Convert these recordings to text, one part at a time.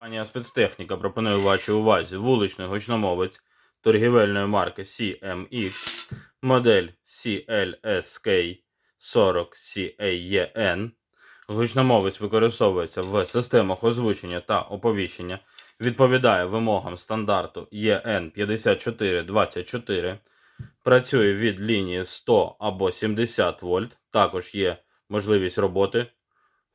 Компанія спецтехніка пропонує вашій увазі вуличний гучномовець торгівельної марки CMX, модель CLSK 40 CAEN. Гучномовець використовується в системах озвучення та оповіщення, відповідає вимогам стандарту EN 5424, працює від лінії 100 або 70 вольт. Також є можливість роботи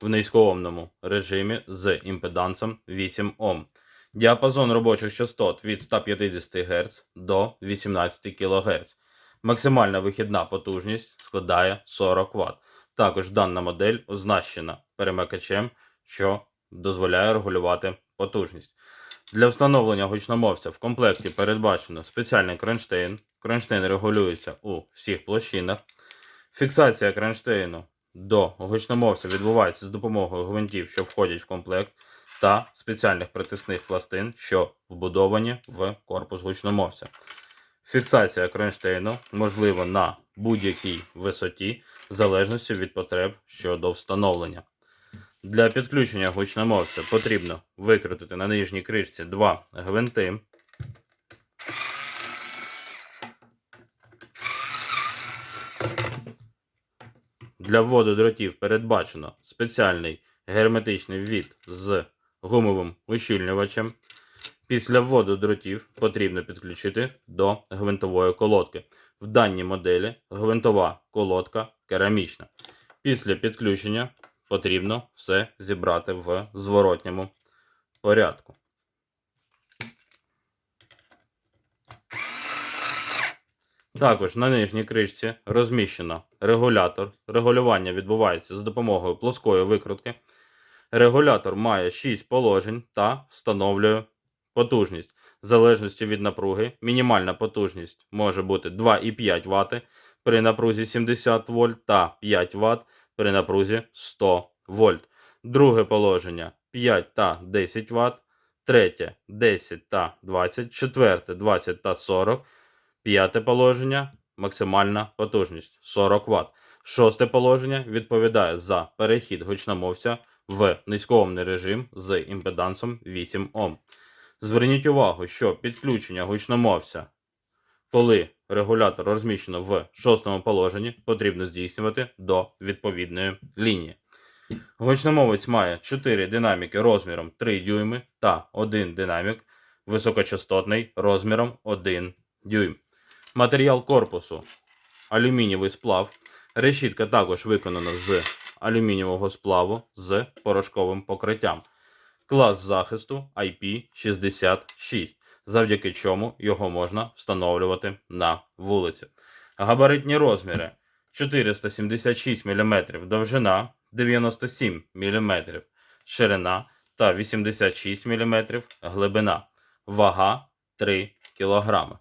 в низькоомному режимі з імпедансом 8 Ом. Діапазон робочих частот від 150 Гц до 18 кГц. Максимальна вихідна потужність складає 40 Вт. Також дана модель оснащена перемикачем, що дозволяє регулювати потужність. Для встановлення гучномовця в комплекті передбачено спеціальний кронштейн. Кронштейн регулюється у всіх площинах. Фіксація кронштейну до гучномовця відбувається з допомогою гвинтів, що входять в комплект, та спеціальних притисних пластин, що вбудовані в корпус гучномовця. Фіксація кронштейну можлива на будь-якій висоті, в залежності від потреб щодо встановлення. Для підключення гучномовця потрібно викрутити на нижній кришці два гвинти. Для вводу дротів передбачено спеціальний герметичний ввід з гумовим ущільнювачем. Після вводу дротів потрібно підключити до гвинтової колодки. В даній моделі гвинтова колодка керамічна. Після підключення потрібно все зібрати в зворотньому порядку. Також на нижній кришці розміщено регулятор. Регулювання відбувається за допомогою плоскої викрутки. Регулятор має 6 положень та встановлює потужність. В залежності від напруги, мінімальна потужність може бути 2,5 Вт при напрузі 70 вольт та 5 Вт при напрузі 100 вольт. Друге положення 5 та 10 Вт. Третє 10 та 20, четверте 20 та 40. П'яте положення максимальна потужність 40 Вт. Шосте положення відповідає за перехід гучномовця в низькоомний режим з імпедансом 8 Ом. Зверніть увагу, що підключення гучномовця, коли регулятор розміщено в шостому положенні, потрібно здійснювати до відповідної лінії. Гучномовець має 4 динаміки розміром 3 дюйми та 1 динамік високочастотний розміром 1 дюйм. Матеріал корпусу алюмінієвий сплав. Решітка також виконана з алюмінієвого сплаву з порошковим покриттям. Клас захисту IP66, завдяки чому його можна встановлювати на вулиці. Габаритні розміри 476 мм довжина, 97 мм ширина та 86 мм глибина. Вага 3 кг.